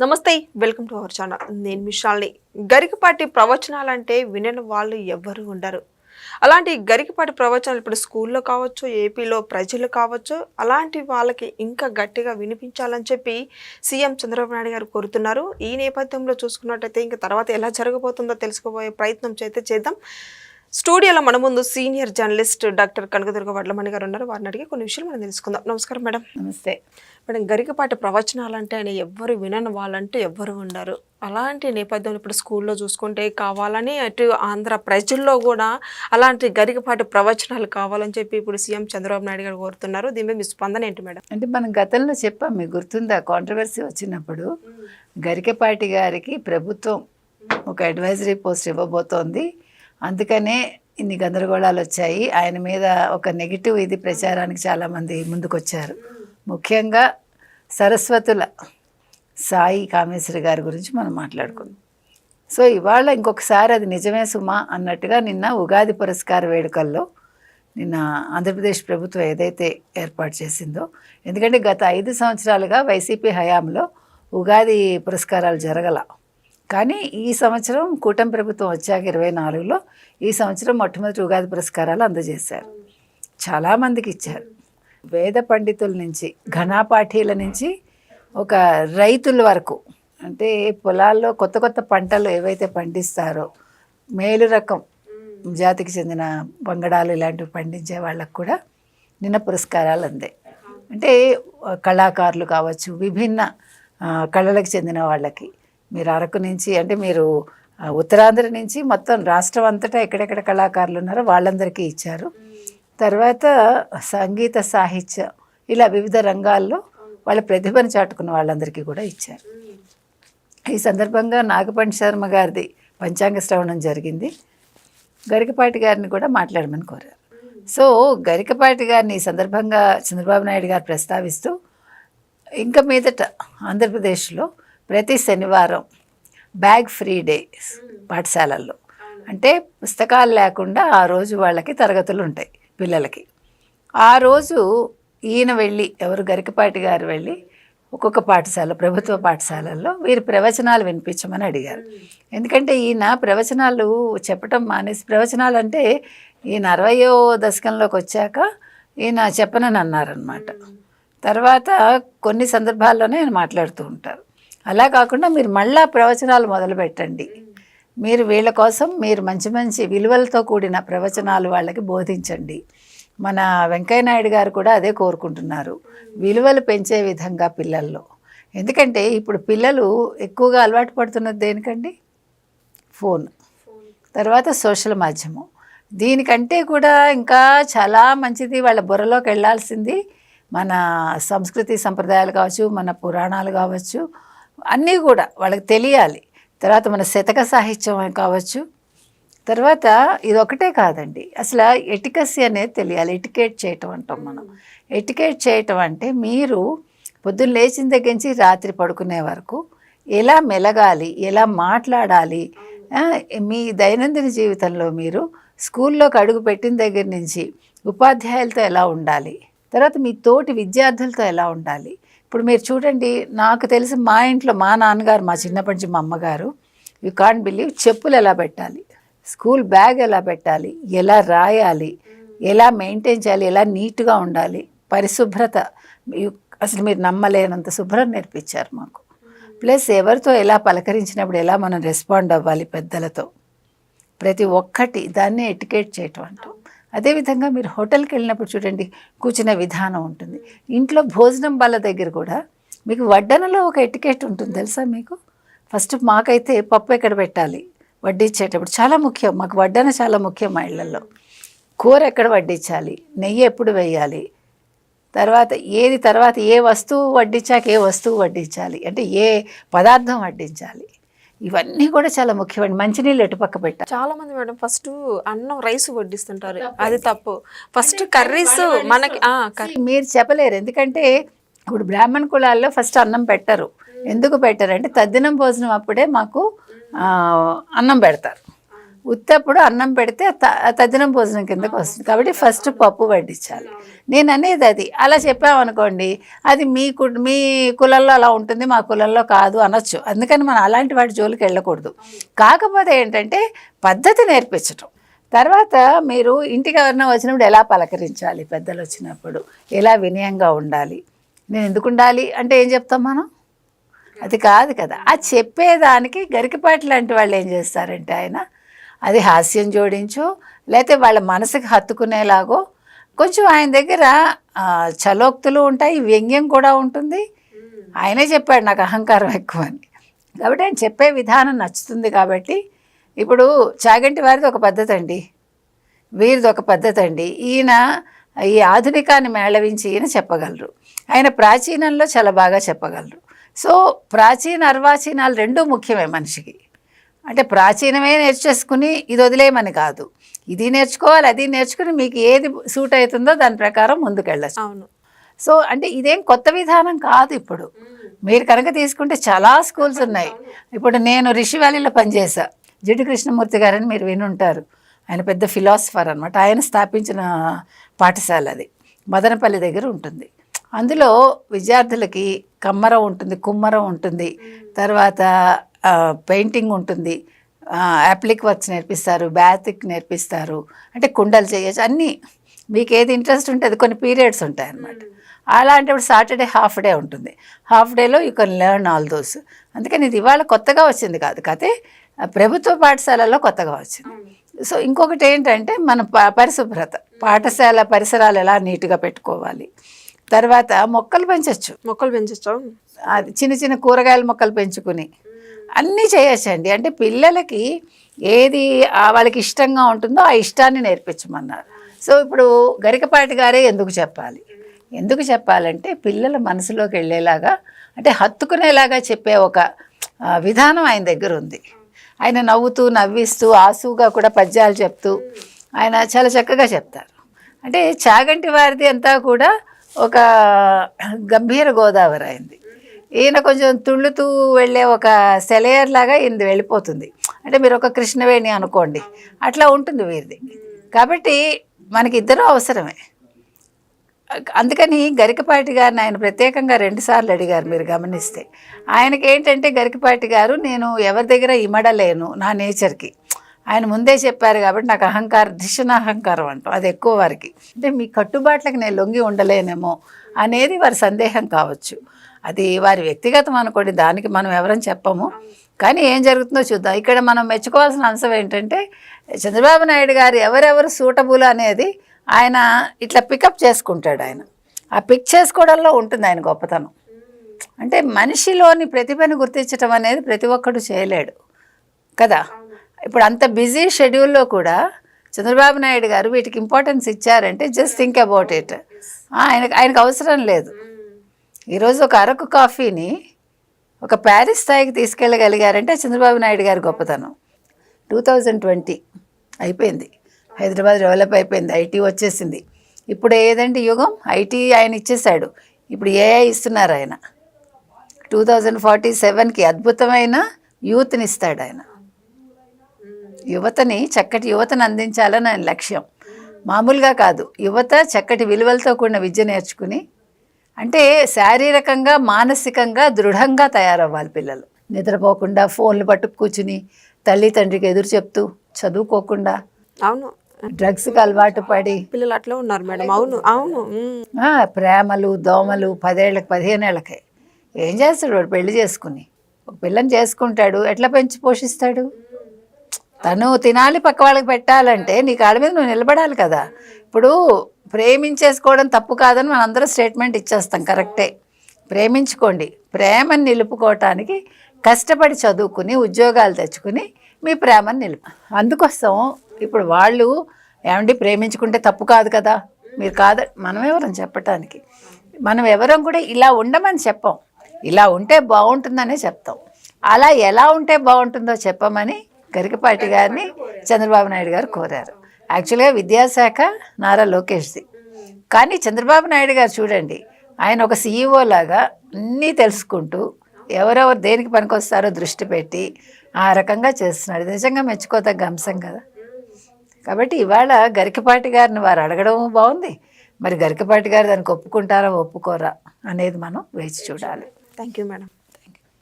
నమస్తే welcome to our channel. నేను మిషాల్ని గరికపాటి ప్రవచనాలంటే వినని వాళ్ళు ఎవ్వరు ఉండరు. అలాంటి గరికపాటి ప్రవచనాలు ఇప్పుడు స్కూల్లో కావచ్చు ఏపీలో ప్రజలు కావచ్చు అలాంటి వాళ్ళకి ఇంకా గట్టిగా వినిపించాలని చెప్పి సీఎం చంద్రబాబు నాయుడు గారు కోరుతున్నారు. ఈ నేపథ్యంలో చూసుకున్నట్టయితే ఇంకా తర్వాత ఎలా జరగబోతుందో తెలుసుకోబోయే ప్రయత్నం చేస్తే చేద్దాం. స్టూడియోలో మన ముందు senior journalist doctor Kanakadurga Vadlamani గారు ఉన్నారు. వారిని అడిగి కొన్ని విషయాలు మనం తెలుసుకుందాం. నమస్కారం మేడం. నమస్తే. మేడం గరికపాటి ప్రవచనాలంటే ఆయన ఎవ్వరు వినని వాళ్ళంటూ ఎవ్వరు ఉండరు. అలాంటి నేపథ్యంలో ఇప్పుడు స్కూల్లో చూసుకుంటే కావాలని అటు ఆంధ్ర ప్రజల్లో కూడా అలాంటి గరికపాటి ప్రవచనాలు కావాలని చెప్పి ఇప్పుడు సీఎం చంద్రబాబు నాయుడు గారు కోరుతున్నారు. దీని మీద మీ స్పందన ఏంటి మేడం? అంటే మనం గతంలో చెప్పాం మీకు గుర్తుందా? కాంట్రవర్సీ వచ్చినప్పుడు గరికపాటి గారికి ప్రభుత్వం ఒక అడ్వైజరీ పోస్ట్ ఇవ్వబోతోంది. అందుకనే ఇన్ని గందరగోళాలు వచ్చాయి. ఆయన మీద ఒక నెగిటివ్ ఇది ప్రచారానికి చాలామంది ముందుకొచ్చారు. ముఖ్యంగా సరస్వతుల సాయి కామేశ్వరి గారి గురించి మనం మాట్లాడుకుందాం. సో ఇవాళ ఇంకొకసారి అది నిజమే సుమా అన్నట్టుగా నిన్న ఉగాది పురస్కార వేడుకల్లో నిన్న ఆంధ్రప్రదేశ్ ప్రభుత్వం ఏదైతే ఏర్పాటు చేసిందో ఎందుకంటే గత ఐదు సంవత్సరాలుగా వైసీపీ హయాంలో ఉగాది పురస్కారాలు జరగల కానీ ఈ సంవత్సరం కూటమి ప్రభుత్వం వచ్చాక ఇరవై నాలుగులో ఈ సంవత్సరం మొట్టమొదటి ఉగాది పురస్కారాలు అందజేశారు. చాలామందికి ఇచ్చారు. వేద పండితుల నుంచి ఘనాపాఠీల నుంచి ఒక రైతుల వరకు అంటే పొలాల్లో కొత్త కొత్త పంటలు ఏవైతే పండిస్తారో మేలు రకం జాతికి చెందిన వంగడాలు ఇలాంటివి పండించే వాళ్ళకు కూడా నిన్న పురస్కారాలు అందాయి అంటే కళాకారులు కావచ్చు విభిన్న కళలకు చెందిన వాళ్ళకి మీరు అరకు నుంచి అంటే మీరు ఉత్తరాంధ్ర నుంచి మొత్తం రాష్ట్రం అంతటా ఎక్కడెక్కడ కళాకారులు ఉన్నారో వాళ్ళందరికీ ఇచ్చారు. తర్వాత సంగీత సాహిత్యం ఇలా వివిధ రంగాల్లో వాళ్ళ ప్రతిభను చాటుకున్న వాళ్ళందరికీ కూడా ఇచ్చారు. ఈ సందర్భంగా నాగపండి శర్మ గారిది పంచాంగ శ్రవణం జరిగింది. గరికపాటి గారిని కూడా మాట్లాడమని కోరారు. సో గరికపాటి గారిని ఈ సందర్భంగా చంద్రబాబు నాయుడు గారు ప్రస్తావిస్తూ ఇంకా మీదట ఆంధ్రప్రదేశ్లో ప్రతి శనివారం బ్యాగ్ ఫ్రీ డే పాఠశాలల్లో. అంటే పుస్తకాలు లేకుండా ఆ రోజు వాళ్ళకి తరగతులు ఉంటాయి పిల్లలకి. ఆ రోజు ఈయన వెళ్ళి ఎవరు గరికపాటి గారు వెళ్ళి ఒక్కొక్క పాఠశాల ప్రభుత్వ పాఠశాలల్లో వీరి ప్రవచనాలు వినిపించమని అడిగారు. ఎందుకంటే ఈయన ప్రవచనాలు చెప్పటం మానేసి ప్రవచనాలు అంటే ఈయన అరవయో దశకంలోకి వచ్చాక ఈయన చెప్పనని అన్నారనమాట తర్వాత కొన్ని సందర్భాల్లోనే ఆయన మాట్లాడుతూ ఉంటారు. అలా కాకుండా మీరు మళ్ళా ప్రవచనాలు మొదలు పెట్టండి మీరు వీళ్ళ కోసం మీరు మంచి మంచి విలువలతో కూడిన ప్రవచనాలు వాళ్ళకి బోధించండి. మన వెంకయ్య నాయుడు గారు కూడా అదే కోరుకుంటున్నారు. విలువలు పెంచే విధంగా పిల్లల్లో. ఎందుకంటే ఇప్పుడు పిల్లలు ఎక్కువగా అలవాటు పడుతున్నది దేనికండి? ఫోన్. తర్వాత సోషల్ మాధ్యమం. దీనికంటే కూడా ఇంకా చాలా మంచిది వాళ్ళ బుర్రలోకి వెళ్ళాల్సింది మన సంస్కృతి సంప్రదాయాలు కావచ్చు మన పురాణాలు కావచ్చు అన్నీ కూడా వాళ్ళకి తెలియాలి. తర్వాత మన శతక సాహిత్యం కావచ్చు. తర్వాత ఇది ఒకటే కాదండి. అసలు ఎటికసీ అనేది తెలియాలి. ఎటికేట్ చేయటం అంటాం మనం. ఎటికేట్ చేయటం అంటే మీరు పొద్దున్న లేచిన దగ్గర నుంచి రాత్రి పడుకునే వరకు ఎలా మెలగాలి ఎలా మాట్లాడాలి మీ దైనందిన జీవితంలో మీరు స్కూల్లోకి అడుగు పెట్టిన దగ్గర నుంచి ఉపాధ్యాయులతో ఎలా ఉండాలి తర్వాత మీ తోటి విద్యార్థులతో ఎలా ఉండాలి ఇప్పుడు మీరు చూడండి నాకు తెలిసి మా ఇంట్లో మా నాన్నగారు మా చిన్నప్పటి నుంచి మా అమ్మగారు యూ కాంట్ బిలీవ్ చెప్పులు ఎలా పెట్టాలి స్కూల్ బ్యాగ్ ఎలా పెట్టాలి ఎలా రాయాలి ఎలా మెయింటైన్ చేయాలి ఎలా నీట్గా ఉండాలి పరిశుభ్రత. అసలు మీరు నమ్మలేనంత శుభ్రం నేర్పించారు మాకు. ప్లస్ ఎవరితో ఎలా పలకరించినప్పుడు ఎలా మనం రెస్పాండ్ అవ్వాలి పెద్దలతో. ప్రతి ఒక్కటి దాన్ని ఎటికేట్ చేయటం అంటాం. అదేవిధంగా మీరు హోటల్కి వెళ్ళినప్పుడు చూడండి కూర్చునే విధానం ఉంటుంది. ఇంట్లో భోజనం వాళ్ళ దగ్గర కూడా మీకు వడ్డనలో ఒక ఎటికెట్ ఉంటుంది తెలుసా మీకు? ఫస్ట్ మాకైతే పప్పు ఎక్కడ పెట్టాలి? వడ్డించేటప్పుడు చాలా ముఖ్యం. మాకు వడ్డన చాలా ముఖ్యం మా ఇళ్ళలో కూర ఎక్కడ వడ్డించాలి నెయ్యి ఎప్పుడు వేయాలి? తర్వాత ఏది తర్వాత ఏ వస్తువు వడ్డించాక ఏ వస్తువు వడ్డించాలి అంటే ఏ పదార్థం వడ్డించాలి? ఇవన్నీ కూడా చాలా ముఖ్యమండి. మంచినీళ్ళు ఎటు పక్క పెట్టాలి? చాలా మంది మేడం ఫస్ట్ అన్నం రైస్ వడ్డిస్తుంటారు. అది తప్పు. ఫస్ట్ కర్రీస్ మనకి మీరు చెప్పలేరు. ఎందుకంటే ఇప్పుడు బ్రాహ్మణ కులాల్లో ఫస్ట్ అన్నం పెట్టరు. ఎందుకు పెట్టరు అంటే తద్దినం భోజనం అప్పుడే మాకు అన్నం పెడతారు. ఉత్తప్పుడు అన్నం పెడితే త- భోజనం కిందకు వస్తుంది. కాబట్టి ఫస్ట్ పప్పు వడ్డించాలి. నేను అనేది అది. అలా చెప్పామనుకోండి అది మీ కు మీ కులంలో అలా ఉంటుంది మా కులంలో కాదు అనొచ్చు. అందుకని మనం అలాంటి వాటి జోలికి వెళ్ళకూడదు. కాకపోతే ఏంటంటే పద్ధతి నేర్పించటం. తర్వాత మీరు ఇంటికి ఎవరైనా వచ్చినప్పుడు ఎలా పలకరించాలి? పెద్దలు వచ్చినప్పుడు ఎలా వినయంగా ఉండాలి? నేను ఎందుకు ఉండాలి? అంటే ఏం చెప్తాం మనం? అది కాదు కదా. ఆ చెప్పేదానికి గరికపాటి లాంటి వాళ్ళు ఏం చేస్తారంటే ఆయన అది హాస్యం జోడించు లేకపోతే వాళ్ళ మనసుకి హత్తుకునేలాగో కొంచెం ఆయన దగ్గర చలోక్తులు ఉంటాయి వ్యంగ్యం కూడా ఉంటుంది. ఆయనే చెప్పాడు నాకు అహంకారం ఎక్కువ అని కాబట్టి ఆయన చెప్పే విధానం నచ్చుతుంది కాబట్టి ఇప్పుడు చాగంటి వారిది ఒక పద్ధతి అండి వీరిది ఒక పద్ధతి అండి ఈయన ఈ ఆధునికాన్ని మేళవించి ఈయన చెప్పగలరు. ఆయన ప్రాచీనంలో చాలా బాగా చెప్పగలరు. సో ప్రాచీన అర్వాచీనాలు రెండూ ముఖ్యమే మనిషికి. అంటే ప్రాచీనమే నేర్చేసుకుని ఇది వదిలేయమని కాదు. ఇది నేర్చుకోవాలి అది నేర్చుకుని మీకు ఏది సూట్ అవుతుందో దాని ప్రకారం ముందుకెళ్ళచ్చు. అవును. సో అంటే ఇదేం కొత్త విధానం కాదు ఇప్పుడు. మీరు కనుక తీసుకుంటే చాలా స్కూల్స్ ఉన్నాయి. ఇప్పుడు నేను రిషి వ్యాలీలో పనిచేసా జిడ్డు కృష్ణమూర్తి గారని మీరు వినుంటారు. ఆయన పెద్ద ఫిలాసఫర్ అనమాట ఆయన స్థాపించిన పాఠశాల అది. మదనపల్లి దగ్గర ఉంటుంది. అందులో విద్యార్థులకి కమ్మరం ఉంటుంది కుమ్మరం ఉంటుంది. తర్వాత పెయింటింగ్ ఉంటుంది. యాప్లిక్ వర్క్స్ నేర్పిస్తారు బ్యాతిక్ నేర్పిస్తారు అంటే కుండలు చేయొచ్చు అన్నీ మీకు ఏది ఇంట్రెస్ట్ ఉంటే అది కొన్ని పీరియడ్స్ ఉంటాయి అన్నమాట అలాంటప్పుడు సాటర్డే హాఫ్ డే ఉంటుంది. హాఫ్ డేలో you can learn all those. అందుకని ఇది ఇవాళ కొత్తగా వచ్చింది కాదు కాదే ఆ, ప్రభుత్వ పాఠశాలల్లో కొత్తగా వచ్చింది. సో ఇంకొకటి ఏంటంటే మన ప- పరిశుభ్రత. పాఠశాల పరిసరాలు ఎలా నీట్గా పెట్టుకోవాలి. తర్వాత మొక్కలు పెంచవచ్చు మొక్కలు పెంచచ్చు? అది చిన్న చిన్న కూరగాయల మొక్కలు పెంచుకుని. అన్నీ చేయొచ్చండి. అంటే పిల్లలకి ఏది వాళ్ళకి ఇష్టంగా ఉంటుందో ఆ ఇష్టాన్ని నేర్పించమన్నారు. సో ఇప్పుడు గరికపాటి గారే ఎందుకు చెప్పాలి? ఎందుకు చెప్పాలంటే పిల్లల మనసులోకి వెళ్ళేలాగా అంటే హత్తుకునేలాగా చెప్పే ఒక విధానం ఆయన దగ్గర ఉంది. ఆయన నవ్వుతూ నవ్విస్తూ ఆసుగా కూడా పద్యాలు చెప్తూ ఆయన చాలా చక్కగా చెప్తారు. అంటే చాగంటి వారిది అంతా కూడా ఒక గంభీర గోదావరి అయింది ఈయన కొంచెం తుళ్ళుతూ వెళ్ళే ఒక సెలయర్ లాగా ఈయనది వెళ్ళిపోతుంది. అంటే మీరు ఒక కృష్ణవేణి అనుకోండి అట్లా ఉంటుంది వీరిది. కాబట్టి మనకి ఇద్దరూ అవసరమే. అందుకని గరికపాటి గారిని ఆయన ప్రత్యేకంగా రెండుసార్లు అడిగారు మీరు గమనిస్తే. ఆయనకి ఏంటంటే గరికపాటి గారు నేను ఎవరి దగ్గర ఇమడలేను నా నేచర్కి. ఆయన ముందే చెప్పారు కాబట్టి నాకు అహంకారం దిశన అహంకారం అంటాం అది ఎక్కువ వారికి. అంటే మీ కట్టుబాట్లకు నేను లొంగి ఉండలేనేమో అనేది వారి సందేహం కావచ్చు. అది వారి వ్యక్తిగతం అనుకోండి దానికి మనం ఎవరని చెప్పము. కానీ ఏం జరుగుతుందో చూద్దాం. ఇక్కడ మనం మెచ్చుకోవాల్సిన అంశం ఏంటంటే చంద్రబాబు నాయుడు గారు ఎవరెవరు సూటబుల్ అనేది ఆయన ఇట్లా పికప్ చేసుకుంటాడు ఆయన. ఆ పిక్ చేసుకోవడంలో ఉంటుంది ఆయన గొప్పతనం. అంటే మనిషిలోని ప్రతిభను గుర్తించడం అనేది ప్రతి ఒక్కడు చేయలేడు. కదా? ఇప్పుడు అంత బిజీ షెడ్యూల్లో కూడా చంద్రబాబు నాయుడు గారు వీటికి ఇంపార్టెన్స్ ఇచ్చారంటే జస్ట్ థింక్ అబౌట్ ఇట్ ఆయనకు ఆయనకు అవసరం లేదు. ఈరోజు ఒక అరకు కాఫీని ఒక ప్యారిస్ స్థాయికి తీసుకెళ్ళగలిగారంటే చంద్రబాబు నాయుడు గారి గొప్పతనం. టూ థౌజండ్ ట్వంటీ అయిపోయింది. హైదరాబాద్ డెవలప్ అయిపోయింది. ఐటీ వచ్చేసింది. ఇప్పుడు ఏదండి యుగం? ఐటీ ఆయన ఇచ్చేసాడు ఇప్పుడు ఏఐ ఇస్తున్నారు ఆయన. టూ థౌజండ్ ఫార్టీ సెవెన్కి అద్భుతమైన యూత్ని ఇస్తాడు ఆయన. యువతని చక్కటి యువతను అందించాలని ఆయన లక్ష్యం. మామూలుగా కాదు. యువత చక్కటి విలువలతో కూడిన విద్య నేర్చుకుని అంటే శారీరకంగా మానసికంగా దృఢంగా తయారవ్వాలి పిల్లలు. నిద్రపోకుండా ఫోన్లు పట్టుకు కూర్చుని తల్లి తండ్రికి ఎదురు చెప్తూ చదువుకోకుండా అవును. డ్రగ్స్కి అలవాటు పడి పిల్లలు అట్లా ఉన్నారు మేడం. అవును అవును. ప్రేమలు దోమలు పదేళ్ళకి పదిహేనేళ్ళకి. ఏం చేస్తాడు వాడు పెళ్ళి చేసుకుని? ఒక పిల్లని చేసుకుంటాడు ఎట్లా పెంచి పోషిస్తాడు? తను తినాలి పక్క వాళ్ళకి పెట్టాలంటే నీ కాళ్ళ మీద నువ్వు నిలబడాలి కదా. ఇప్పుడు ప్రేమించేసుకోవడం తప్పు కాదని మనందరం స్టేట్మెంట్ ఇచ్చేస్తాం కరెక్టే. ప్రేమించుకోండి. ప్రేమని నిలుపుకోవటానికి కష్టపడి చదువుకుని ఉద్యోగాలు తెచ్చుకుని మీ ప్రేమను నిలుపు. అందుకోసం ఇప్పుడు వాళ్ళు ఏమండి ప్రేమించుకుంటే తప్పు కాదు కదా? మీరు కాద మనం ఎవరం చెప్పటానికి. మనం ఎవరం కూడా ఇలా ఉండమని చెప్పాం. ఇలా ఉంటే బాగుంటుందనే చెప్తాం. అలా ఎలా ఉంటే బాగుంటుందో చెప్పమని గరికపాటి గారిని చంద్రబాబు నాయుడు గారు కోరారు. యాక్చువల్గా విద్యాశాఖ నారా లోకేష్ది. కానీ చంద్రబాబు నాయుడు గారు చూడండి ఆయన ఒక సీఈఓ లాగా అన్నీ తెలుసుకుంటూ ఎవరెవరు దేనికి పనికొస్తారో దృష్టి పెట్టి ఆ రకంగా చేస్తున్నాడు. నిజంగా మెచ్చుకోదగ్గ అంశం కదా. కాబట్టి ఇవాళ గరికపాటి గారిని వారు అడగడం బాగుంది. మరి గరికపాటి గారు దానికి ఒప్పుకుంటారా ఒప్పుకోరా అనేది మనం వేచి చూడాలి. Thank you madam